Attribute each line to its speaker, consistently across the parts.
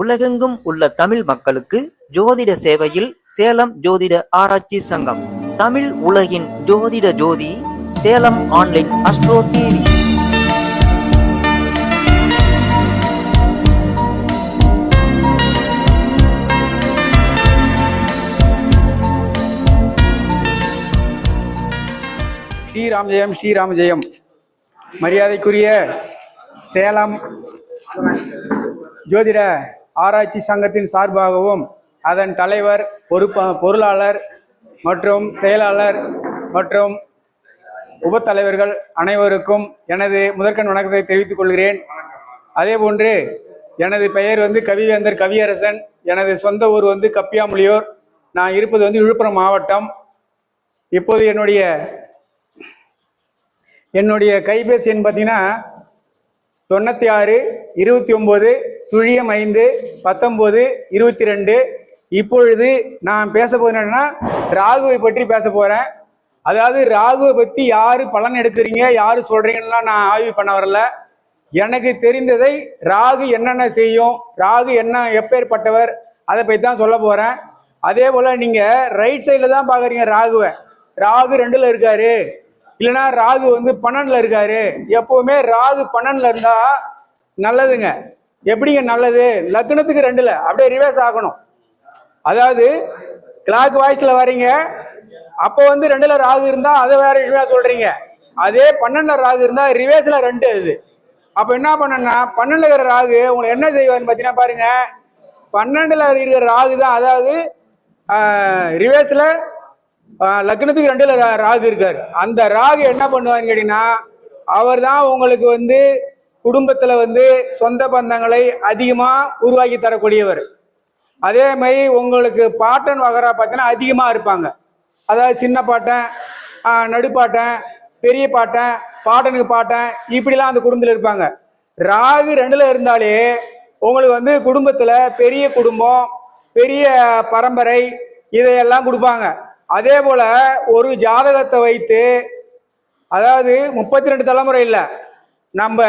Speaker 1: உலகெங்கும் உள்ள தமிழ் மக்களுக்கு ஜோதிட சேவையில் சேலம் ஜோதிட ஆராய்ச்சி சங்கம். தமிழ் உலகின் ஜோதிட ஜோதி Salem online astro TV.
Speaker 2: Sriram Jayam Sriram Jayam. மரியாதைக்குரிய சேலம் ஜோதிட ஆராய்ச்சி சங்கத்தின் சார்பாகவும் அதன் தலைவர் பொறுப்ப பொருளாளர் மற்றும் செயலாளர் மற்றும் உபத்தலைவர்கள் அனைவருக்கும் எனது முதற்கண் வணக்கத்தை தெரிவித்துக் கொள்கிறேன். அதேபோன்று எனது பெயர் வந்து கவிவேந்தர் கவியரசன். எனது சொந்த ஊர் வந்து கப்பியாமொழியூர். நான் இருப்பது வந்து விழுப்புரம் மாவட்டம். இப்போது என்னுடைய என்னுடைய கைபேசி எண் பார்த்தீங்கன்னா தொண்ணூற்றி ஆறு இருபத்தி ஒம்பது சுழியம் ஐந்து பத்தொம்போது இருபத்தி ரெண்டு. இப்பொழுது நான் பேச போகிறது என்னென்னா ராகுவை பற்றி பேச போகிறேன் அதாவது ராகுவை பற்றி யார் பலன் எடுக்கிறீங்க யார் சொல்கிறீங்கலாம் நான் ஆய்வு பண்ண வரல. எனக்கு தெரிந்ததை ராகு என்னென்ன செய்யும் ராகு என்ன எப்பேற்பட்டவர் அதை பற்றி தான் சொல்ல போகிறேன் அதே போல் நீங்கள் ரைட் சைடில் தான் பார்க்குறீங்க ராகுவை. ராகு ரெண்டில் இருக்காரு. இல்லைன்னா ராகு வந்து பன்னெண்டில் இருக்காரு. எப்பவுமே ராகு பன்னெண்டில் இருந்தா நல்லதுங்க. எப்படிங்க நல்லது? லக்னத்துக்கு ரெண்டுல. அப்படியே ரிவர்ஸ் ஆகணும். அதாவது கிளாக் வாய்ஸ்ல வரீங்க அப்போ வந்து ரெண்டுல ராகு இருந்தா அதை வேற விஷயமா சொல்றீங்க. அதே பன்னெண்டுல ராகு இருந்தா ரிவர்ஸ்ல ரெண்டு இது அப்ப என்ன பண்ணனா பன்னெண்டுல இருக்கிற ராகு உங்களை என்ன செய்வாருன்னு பாத்தீங்கன்னா பாருங்க. பன்னெண்டுல இருக்கிற ராகு தான் அதாவது ரிவர்ஸ்ல லக்னத்துக்கு ரெண்டுல ரா- ராகு இருக்காரு. அந்த ராகு என்ன பண்ணுவாருன்னு கேட்டீங்கன்னா அவர் தான் உங்களுக்கு வந்து குடும்பத்துல வந்து சொந்த பந்தங்களை அதிகமா உருவாக்கி தரக்கூடியவர். அதே மாதிரி உங்களுக்கு பாட்டன் வகரா பார்த்தீங்கன்னா அதிகமா இருப்பாங்க. அதாவது சின்ன பாட்டன் நடுப்பாட்டன் பெரிய பாட்டன் பாட்டனுக்கு பாட்டன் இப்படிலாம் அந்த குடும்பத்தில் இருப்பாங்க. ராகு ரெண்டுல இருந்தாலே உங்களுக்கு வந்து குடும்பத்துல பெரிய குடும்பம் பெரிய பரம்பரை இதையெல்லாம் கொடுப்பாங்க. அதே போல ஒரு ஜாதகத்தை வைத்து அதாவது முப்பத்தி ரெண்டு தலைமுறை இல்லை நம்ம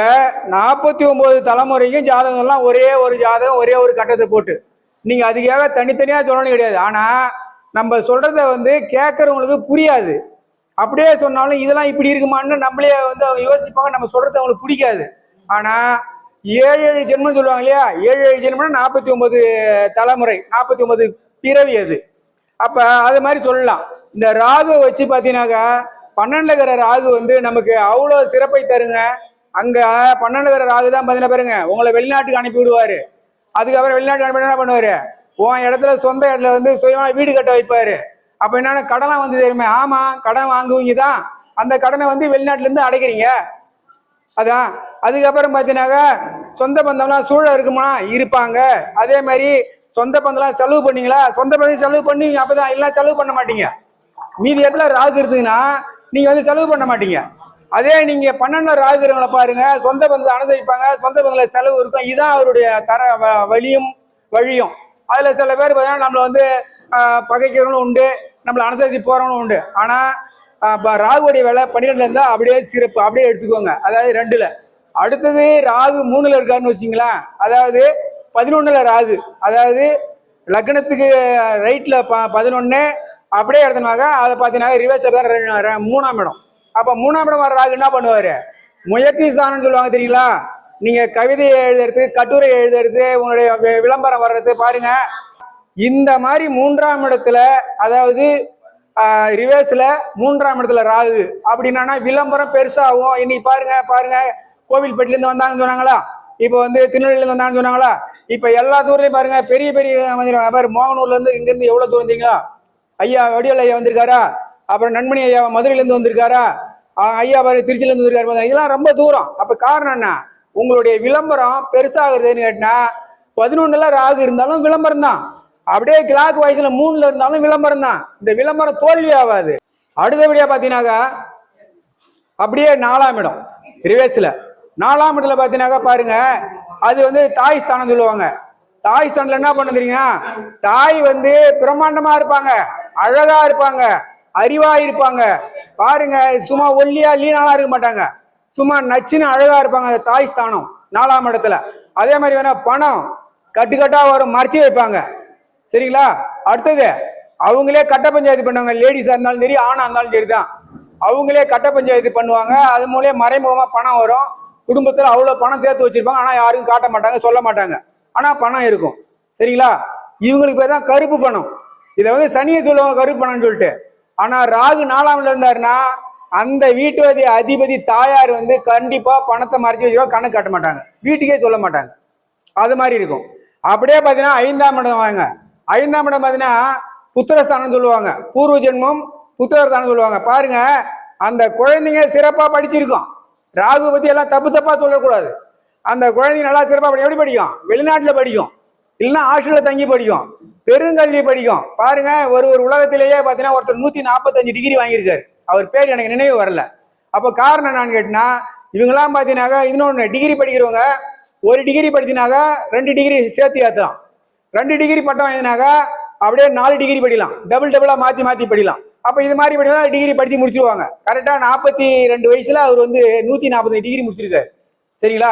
Speaker 2: நாற்பத்தி ஒம்பது தலைமுறைக்கும் ஜாதகம்லாம் ஒரே ஒரு ஜாதகம் ஒரே ஒரு கட்டத்தை போட்டு. நீங்கள் அதுக்காக தனித்தனியாக சொல்லணும் கிடையாது. ஆனால் நம்ம சொல்கிறத வந்து கேட்குறவங்களுக்கு புரியாது. அப்படியே சொன்னாலும் இதெல்லாம் இப்படி இருக்குமான்னு நம்மளே வந்து அவங்க யோசிப்பாங்க. நம்ம சொல்கிறது அவங்களுக்கு பிடிக்காது. ஆனால் ஏழு ஏழு ஜென்மம்னு சொல்லுவாங்க இல்லையா? ஏழு ஏழு ஜென்மம்னா நாற்பத்தி ஒம்பது தலைமுறை நாற்பத்தி ஒம்பது பிறவி அது. அப்ப அது மாதிரி சொல்லலாம். இந்த ராகு வச்சு பார்த்தீங்கன்னாக்கா பன்னெண்டுல இருக்கிற ராகு வந்து நமக்கு அவ்வளோ சிறப்பை தருங்க. அங்க பன்னெண்டுல இருக்கிற ராகு தான் பார்த்தீங்கன்னா பாருங்க உங்களை வெளிநாட்டுக்கு அனுப்பி விடுவாரு. அதுக்கப்புறம் வெளிநாட்டுக்கு அனுப்பி என்ன பண்ணுவாரு? உன் இடத்துல சொந்த இடத்துல வந்து சுயமா வீடு கட்ட வைப்பாரு. அப்ப என்னன்னா கடனை வந்து தெரியுமே ஆமா கடன் வாங்குவீங்க தான். அந்த கடனை வந்து வெளிநாட்டுல இருந்து அடைக்கிறீங்க. அதான். அதுக்கப்புறம் பார்த்தீங்கன்னாக்கா சொந்த பந்தம்லாம் சூழல் இருக்குமா இருப்பாங்க. அதே மாதிரி சொந்த பந்தம்லாம் செலவு பண்ணீங்களா? சொந்த பந்தம் செலவு பண்ணுவீங்க அப்பதான் எல்லாம் செலவு பண்ண மாட்டீங்க. மீதி இடத்துல ராகு இருக்குதுன்னா நீங்க வந்து செலவு பண்ண மாட்டீங்க. அதே நீங்க பன்னெண்டுல ராகு பாருங்க சொந்த பந்தத்தை அனுசரிப்பாங்க சொந்த பந்தத்துல செலவு இருக்கும். இதுதான் அவருடைய தர வ- வழியும் வழியும். அதுல சில பேர் பார்த்தீங்கன்னா நம்மள வந்து பகைக்கிறவங்களும் உண்டு நம்மளை அனுசரித்து போறவங்களும் உண்டு. ஆனா இப்போ ராகுடைய வேலை பன்னிரெண்டுல இருந்தா அப்படியே சிறப்பு. அப்படியே எடுத்துக்கோங்க. அதாவது ரெண்டுல. அடுத்தது ராகு மூணுல இருக்காருன்னு வச்சுங்களேன். அதாவது பதினொன்றில் ராகு. அதாவது லக்னத்துக்கு ரைட்டில் ப பதினொன்று அப்படியே எடுத்தனாக்கா அதை பார்த்தீங்கன்னா ரிவர்ஸ் தான் ரெ- மூணாம் இடம். அப்போ மூணாம் இடம் வர ராகு என்ன பண்ணுவார்? முயற்சி ஸ்தானம்னு சொல்லுவாங்க தெரியுங்களா? நீங்கள் கவிதை எழுதுறது கட்டுரை எழுதுறது உங்களுடைய விளம்பரம் வர்றது பாருங்க. இந்த மாதிரி மூன்றாம் இடத்துல அதாவது ரிவர்ஸில் மூன்றாம் இடத்துல ராகு. அப்படின்னா விளம்பரம் பெருசாகும். இன்னைக்கு பாருங்க பாருங்க. கோவில்பட்டிலேருந்து வந்தாங்கன்னு சொன்னாங்களா? இப்போ வந்து திருநெல்வேலியிலேருந்து வந்தாங்கன்னு சொன்னாங்களா? இப்போ எல்லா தூர்லயும் பாருங்க. பெரிய பெரிய வியாபாரி மோகனூர்லேருந்து இங்கேருந்து எவ்வளோ தூரம் வந்தீங்களா ஐயா வடிவல் ஐயா வந்திருக்காரா? அப்புறம் நண்மணி ஐயா மதுரையிலேருந்து வந்திருக்காரா? ஐயா பாரு திருச்சியிலேருந்து வந்திருக்காரு பாருங்க. இதெல்லாம் ரொம்ப தூரம். அப்போ காரணம் என்ன? உங்களுடைய விளம்பரம் பெருசாகிறதுன்னு கேட்டால் பதினொன்றுல ராகு இருந்தாலும் விளம்பரம் தான். அப்படியே கிளாக் வயசில் மூணில் இருந்தாலும் விளம்பரம் தான். இந்த விளம்பரம் தோல்வி ஆகாது. அடுத்தபடியாக பார்த்தீங்கன்னாக்கா அப்படியே நாலாம் இடம். ரிவேஸில் நாலாம் இடத்துல பார்த்தீங்கன்னாக்கா பாருங்கள் அது வந்து தாய் ஸ்தானம் சொல்லுவாங்க. தாய் ஸ்தானத்துல என்ன பண்ண தாய் வந்து பிரம்மாண்டமா இருப்பாங்க. அழகா இருப்பாங்க. அறிவா இருப்பாங்க. பாருங்க சும்மா ஒல்லியா லீனாலாம் இருக்க மாட்டாங்க. சும்மா நச்சுன்னு அழகா இருப்பாங்க அந்த தாய் ஸ்தானம் நாலாம் இடத்துல. அதே மாதிரி வேணா பணம் கட்டுக்கட்டாக வரும் மறைச்சி வைப்பாங்க. சரிங்களா? அடுத்தது அவங்களே கட்ட பஞ்சாயத்து பண்ணுவாங்க. லேடிஸாக இருந்தாலும் சரி ஆணாக இருந்தாலும் சரி தான் அவங்களே கட்ட பஞ்சாயத்து பண்ணுவாங்க. அது மூலியம் மறைமுகமாக பணம் வரும். குடும்பத்தில் அவ்வளோ பணம் சேர்த்து வச்சிருப்பாங்க. ஆனால் யாரும் காட்ட மாட்டாங்க சொல்ல மாட்டாங்க. ஆனால் பணம் இருக்கும். சரிங்களா? இவங்களுக்கு பேர் தான் கருப்பு பணம். இதை வந்து சனியை சொல்லுவாங்க கருப்பு பணம்னு சொல்லிட்டு. ஆனால் ராகு நாலாமில் இருந்தாருன்னா அந்த வீட்டு அதிபதி தாயார் வந்து கண்டிப்பாக பணத்தை மறைச்சி வச்சிருவா கணக்கு காட்ட மாட்டாங்க. வீட்டுக்கே சொல்ல மாட்டாங்க. அது மாதிரி இருக்கும். அப்படியே பார்த்தீங்கன்னா ஐந்தாம் இடம் வாங்க. ஐந்தாம் இடம் பார்த்தீங்கன்னா புத்திரஸ்தானம் சொல்லுவாங்க. பூர்வ ஜென்மம் புத்திரஸ்தானம் சொல்லுவாங்க. பாருங்க அந்த குழந்தைங்க சிறப்பாக படிச்சிருக்கோம். ராகு பத்தி எல்லாம் தப்பு தப்பா சொல்லக்கூடாது. அந்த குழந்தைங்க நல்லா சிறப்பாக படி எப்படி படிக்கும்? வெளிநாட்டில் படிக்கும். இல்லைன்னா ஹாஸ்டலில் தங்கி படிக்கும். பெருங்கல்வி படிக்கும். பாருங்க ஒரு ஒரு உலகத்திலேயே பார்த்தீங்கன்னா ஒருத்தர் நூற்றி நாற்பத்தஞ்சு டிகிரி வாங்கியிருக்காரு. அவர் பேர் எனக்கு நினைவு வரல. அப்போ காரணம் என்னன்னு கேட்டினா இவங்கெல்லாம் பார்த்தீங்கன்னாக்கா இன்னொன்று டிகிரி படிக்கிறவங்க ஒரு டிகிரி படிச்சினாக்கா ரெண்டு டிகிரி சேர்த்து ஏற்றலாம் ரெண்டு டிகிரி பட்டம் வாங்கினாக்கா அப்படியே நாலு டிகிரி படிக்கலாம். டபுள் டபுளாக மாற்றி மாற்றி படிக்கலாம். அப்போ இது மாதிரி படித்தா டிகிரி படித்து முடிச்சிருவாங்க. கரெக்டாக நாற்பத்தி ரெண்டு வயசில் அவர் வந்து நூற்றி நாற்பத்தஞ்சு டிகிரி முடிச்சிருக்காரு. சரிங்களா?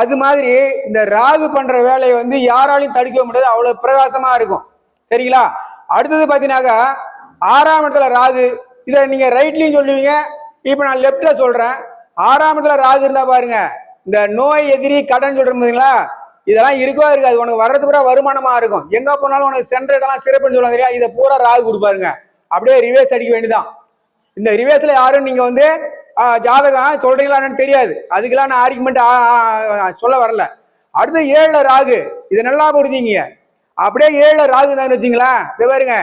Speaker 2: அது மாதிரி இந்த ராகு பண்ணுற வேலையை வந்து யாராலையும் தடுக்க முடியாது. அவ்வளோ பிரகாசமாக இருக்கும். சரிங்களா? அடுத்தது பார்த்தீங்கன்னாக்கா ஆறாம் இடத்துல ராகு. இதை நீங்கள் ரைட்லையும் சொல்லுவீங்க. இப்போ நான் லெஃப்டில் சொல்கிறேன் ஆறாம் இடத்துல ராகு இருந்தால் பாருங்க. இந்த நோய் எதிரி கடன் சொல்கிற பார்த்தீங்களா இதெல்லாம் இருக்கோ இருக்காது. உனக்கு வர்றது பூரா வருமானமாக இருக்கும். எங்கே போனாலும் உனக்கு சென்ற இடம்லாம் சிறப்புன்னு சொல்லுவாங்க தெரியா இதை பூரா ராகு கொடுப்பாருங்க. அப்படியே ரிவேஸ் அடிக்க வேண்டியதான் இந்த ரிவேஸ்ல யாரும் நீங்க வந்து ஆ, ஜாதகம் சொல்றீங்களான்னு தெரியாது. அதுக்கெல்லாம் நான் ஆர்குமெண்ட் சொல்ல வரல. அடுத்து ஏழில் ராகு. இதை நல்லா புரிஞ்சுங்க அப்படியே ஏழில் ராகு தான் வச்சுங்களேன். இதை பாருங்க.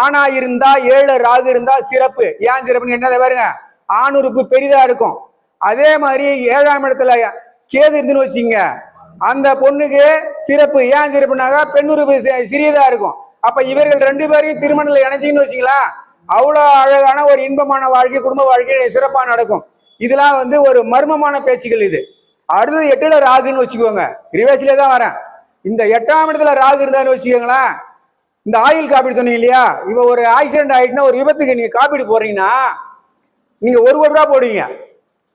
Speaker 2: ஆணா இருந்தா ஏழு ராகு இருந்தா சிறப்பு. ஏன் சிறப்புன்னு என்ன இதை பாருங்க. ஆணுறுப்பு பெரிதா இருக்கும். அதே மாதிரி ஏழாம் இடத்துல கேது இருந்துன்னு வச்சுங்க அந்த பொண்ணுக்கு சிறப்பு. ஏன் சிறப்புனாக்கா பெண்ணுறுப்பு உறுப்பு சிறியதா இருக்கும். அப்ப இவர்கள் ரெண்டு பேரையும் திருமணத்தில் இணைச்சிங்கன்னு வச்சுங்களா அவ்வளோ அழகான ஒரு இன்பமான வாழ்க்கை குடும்ப வாழ்க்கை சிறப்பாக நடக்கும். இதெல்லாம் வந்து ஒரு மர்மமான பேச்சுகள் இது. அடுத்தது எட்டுல ராகுன்னு வச்சுக்கோங்க. ரிவேஸ்லேயே தான் வரேன். இந்த எட்டாம் இடத்துல ராகு இருந்தான்னு வச்சுக்கோங்களேன். இந்த ஆயில் காப்பீடு சொன்னீங்க இல்லையா? இப்போ ஒரு ஆக்சிடென்ட் ஆயிட்டுனா ஒரு விபத்துக்கு நீங்கள் காப்பீடு போடுறீங்கன்னா நீங்கள் ஒரு கோடி ரூபா போடுவீங்க.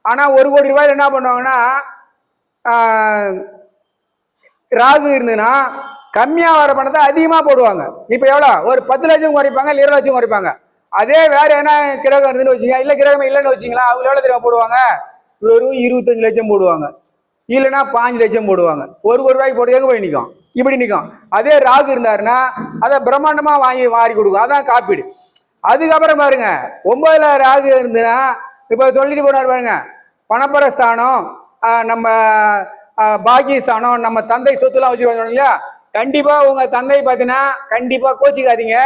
Speaker 2: ஆனால் ஒரு கோடி ரூபாயில் என்ன பண்ணுவாங்கன்னா ராகு இருந்ததுன்னா கம்மியாக வர பணத்தை அதிகமாக போடுவாங்க. இப்போ எவ்வளோ? ஒரு பத்து லட்சம் குறைப்பாங்க இல்லை இருபது லட்சம் குறைப்பாங்க. அதே வேறு என்ன கிரகம் இருந்துன்னு வச்சுங்க இல்லை கிரகம் இல்லைன்னு வச்சிங்களா அவங்க எவ்வளோ தெரியுமா போடுவாங்க? வெறும் இருபத்தஞ்சு லட்சம் போடுவாங்க. இல்லைன்னா பாஞ்சு லட்சம் போடுவாங்க. ஒரு ஒரு ரூபாய்க்கு போடுறதுக்கு போய் நிற்கும் இப்படி நிற்கும் அதே ராகு இருந்தாருன்னா அதை பிரம்மாண்டமாக வாங்கி மாறி கொடுக்கும். அதான் காப்பீடு. அதுக்கப்புறம் பாருங்க ஒன்பதுல ராகு இருந்துன்னா இப்போ சொல்லிட்டு போனார் பாருங்க பணப்பரஸ்தானம் ஸ்தானம் நம்ம ஆஹ் பாக்கியஸ்தானம் நம்ம தந்தை சொத்துலாம் வச்சுருவாங்க இல்லையா? கண்டிப்பா உங்க தந்தை பார்த்தீங்கன்னா கண்டிப்பா கோச்சிக்காதீங்க.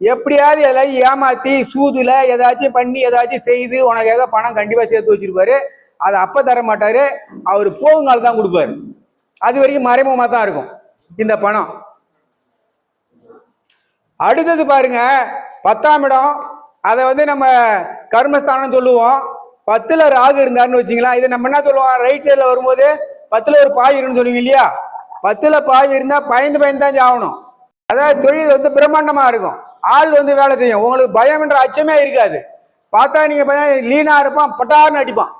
Speaker 2: எப்படியாவது எல்லாம் ஏமாத்தி சூதுல ஏதாச்சும் பண்ணி ஏதாச்சும் செய்து உனக்காக பணம் கண்டிப்பா சேர்த்து வச்சிருப்பாரு. அதை அப்ப தர மாட்டாரு. அவர் போகுங்கால தான் கொடுப்பாரு. அது வரைக்கும் மறைமுகமா தான் இருக்கும் இந்த பணம். அடுத்தது பாருங்க பத்தாம் இடம். அதை வந்து நம்ம கர்மஸ்தானம் சொல்லுவோம். பத்துல ராகு இருந்தாருன்னு வச்சுங்களா இதை நம்ம என்ன சொல்லுவோம்? ரைட் சைடில் வரும்போது பத்துல ஒரு பாய் இருக்குன்னு சொல்லுவீங்க இல்லையா? பத்துல பாவி இருந்தா பயந்து பயந்து தான் சாகணும். அதாவது தொழில் வந்து பிரம்மாண்டமா இருக்கும். ஆள் வந்து வேலை செய்யும். உங்களுக்கு பயம் என்ற அச்சமே இருக்காது. பார்த்தா நீங்க பார்த்தீங்கன்னா லீனா இருப்பான் பட்டார்னு அடிப்பான்.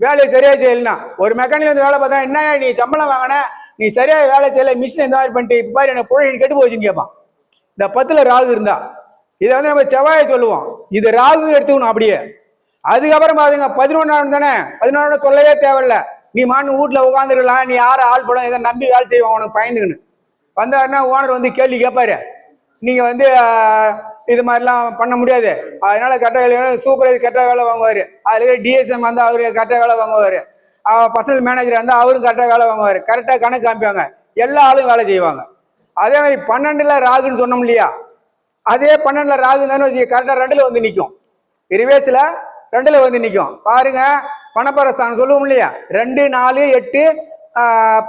Speaker 2: வேலையை சரியா செய்யலாம் ஒரு மெக்கானிக் வந்து வேலை பார்த்தா என்ன நீ சம்பளம் வாங்கின? நீ சரியா வேலை செய்யல மிஷின் இந்த மாதிரி பண்ணிட்டு இப்போ பாரு எனக்கு பொருள் கெட்டு போச்சுன்னு கேட்பான். இந்த பத்துல ராகு இருந்தா. இதை வந்து நம்ம செவ்வாயை சொல்லுவோம். இது ராகு எடுத்துக்கணும் அப்படியே. அதுக்கப்புறம் பாருங்க பதினொன்றாம் தானே? பதினொன்றாம் சொல்லவே தேவையில்ல. நீ மான்னு வீட்டில் உட்காந்துருக்கலாம் நீ யாரை ஆள் படம் எதை நம்பி வேலை செய்வாங்க உனக்கு பயந்துக்கணும் வந்தாருன்னா ஓனர் வந்து கேள்வி கேட்பாரு நீங்கள் வந்து இது மாதிரிலாம் பண்ண முடியாது. அதனால கரெக்டாக வேலை சூப்பர்வைசர் கரெக்டாக வேலை வாங்குவார். அதுல டிஎஸ்எம் வந்து அவரு கரெக்டாக வேலை வாங்குவார். பர்சனல் மேனேஜர் வந்து அவரும் கரெக்டாக வேலை வாங்குவார். கரெக்டாக கணக்கு காமிப்பாங்க. எல்லா ஆளும் வேலை செய்வாங்க. அதே மாதிரி பன்னெண்டில் ராகுன்னு சொன்னோம் இல்லையா? அதே பன்னெண்டில் ராகு தானே வச்சு கரெக்டாக ரெண்டில் வந்து நிற்கும் ரிவேஸில் ரெண்டில் வந்து நிற்கும் பாருங்க. பணப்பரஸ்தானம் சொல்லுவோம் இல்லையா? ரெண்டு நாலு எட்டு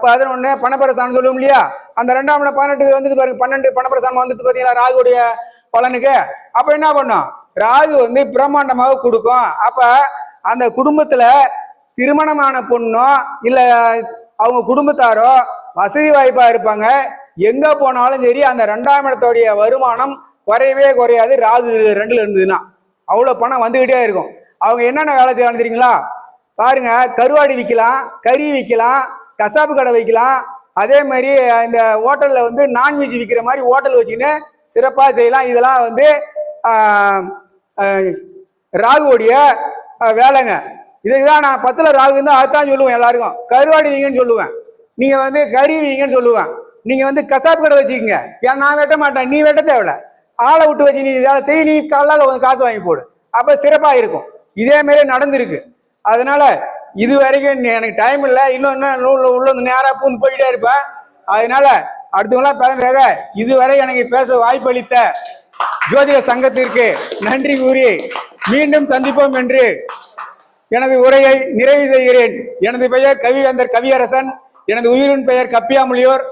Speaker 2: பதினொன்று பணப்பரஸ்தானம் சொல்லுவோம் இல்லையா? அந்த ரெண்டாம் இடம் பதினெட்டு வந்தது பாருங்க பன்னெண்டு பணப்பரஸ்தானம் வந்துட்டு பார்த்தீங்களா ராகுடைய பலனுக்கு? அப்போ என்ன பண்ணும்? ராகு வந்து பிரம்மாண்டமாக கொடுக்கும். அப்போ அந்த குடும்பத்தில் திருமணமான பொண்ணோ இல்லை அவங்க குடும்பத்தாரோ வசதி வாய்ப்பாக இருப்பாங்க. எங்கே போனாலும் சரி அந்த ரெண்டாம் இடத்துடைய வருமானம் குறையவே குறையாது. ராகு ரெண்டில் இருந்ததுன்னா. அவ்வளோ பணம் வந்துக்கிட்டே இருக்கும். அவங்க என்னென்ன வேலை செய்யலாம் தெரியுங்களா? பாருங்க கருவாடி விற்கலாம் கறி விற்கலாம் கசாப்பு கடை வைக்கலாம். அதே மாதிரி இந்த ஹோட்டலில் வந்து நான்வெஜ் விற்கிற மாதிரி ஹோட்டல் வச்சுக்கின்னு சிறப்பாக செய்யலாம். இதெல்லாம் வந்து ராகுவோடைய வேலைங்க. இதுக்கு தான் நான் பத்தில் ராகு இருந்தால் அதுதான் சொல்லுவேன் எல்லாருக்கும். கருவாடு வீங்கன்னு சொல்லுவேன். நீங்கள் வந்து கறி வீங்கன்னு சொல்லுவேன். நீங்கள் வந்து கசாப்பு கடை வச்சுக்கோங்க. ஏன் நான் வெட்ட மாட்டேன். நீ வெட்ட தேவையில்ல. ஆளை விட்டு வச்சு நீ வேலை செய்ய நீ காலால் கொஞ்சம் காசு வாங்கி போடு. அப்போ சிறப்பாக இருக்கும். இதே மாதிரி நடந்திருக்கு. அதனால இது வரைக்கும் எனக்கு டைம் இல்லை. இன்னும் இன்னும் உள்ள உள்ள வந்து நேராக பூந்து போயிட்டே இருப்பேன் அதனால அடுத்தவங்களாம் பேசுறதாக இதுவரை எனக்கு பேச வாய்ப்பளித்த ஜோதிட சங்கத்திற்கு நன்றி கூறி மீண்டும் சந்திப்போம் என்று எனது உரையை நிறைவு செய்கிறேன். எனது பெயர் கவிவேந்தர் கவியரசன். எனது உயிரின் பெயர் கப்பியாமுலியோர்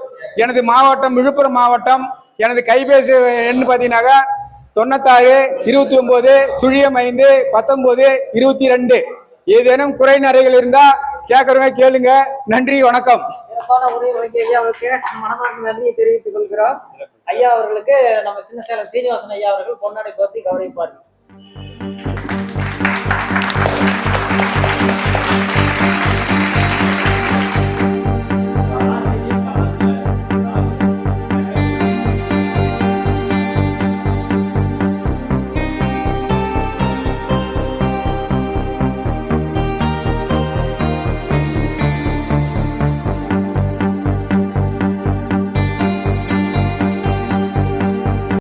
Speaker 2: எனது மாவட்டம் விழுப்புரம் மாவட்டம். எனது கைபேசி எண் பார்த்தீங்கன்னாக்கா தொண்ணூத்தாறு இருபத்தி ஒம்பது சுழியம் ஐந்து பத்தொம்போது இருபத்தி ரெண்டு. ஏதேனும் குறை நிறைகள் இருந்தா கேட்கறவங்க கேளுங்க. நன்றி வணக்கம்.
Speaker 3: சிறப்பான உரை வழங்கிய ஐயாவுக்கு மனமார்ந்த நன்றியை தெரிவித்துக் கொள்கிறோம். ஐயா அவர்களுக்கு நம்ம சின்ன சேலம் சீனிவாசன் ஐயா அவர்கள் பொன்னாடை போர்த்தி கௌரவிப்பார்கள்.